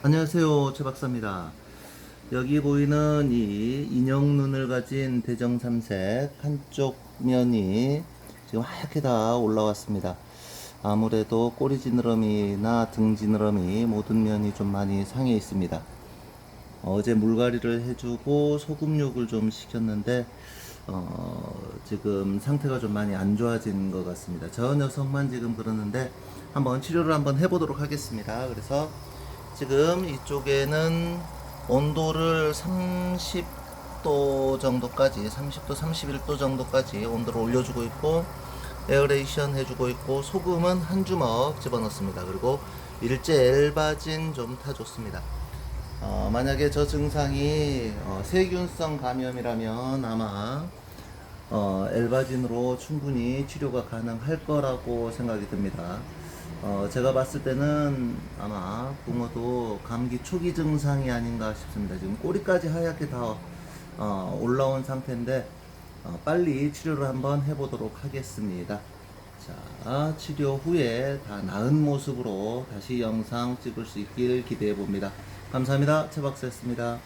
안녕하세요 최 박사입니다 여기 보이는 이 인형 눈을 가진 대정 삼색 한쪽 면이 지금 하얗게 다 올라왔습니다 아무래도 꼬리 지느러미나 등 지느러미 모든 면이 좀 많이 상해 있습니다 어제 물갈이를 해주고 소금욕을 좀 시켰는데 어, 지금 상태가 좀 많이 안 좋아진 것 같습니다. 저 녀석만 지금 그러는데 한번 치료를 한번 해보도록 하겠습니다. 그래서 지금 이쪽에는 온도를 30도 정도까지 30도 31도 정도까지 온도를 올려주고 있고 에어레이션 해주고 있고 소금은 한 주먹 집어넣습니다. 그리고 일제 엘바진 좀 타줬습니다. 어, 만약에 저 증상이 어, 세균성 감염이라면 아마 어, 엘바진으로 충분히 치료가 가능할 거라고 생각이 듭니다. 어, 제가 봤을 때는 아마 붕어도 감기 초기 증상이 아닌가 싶습니다. 지금 꼬리까지 하얗게 다 어, 올라온 상태인데 어, 빨리 치료를 한번 해보도록 하겠습니다. 자, 치료 후에 다 나은 모습으로 다시 영상 찍을 수 있길 기대해 봅니다. 감사합니다. 최 박사였습니다.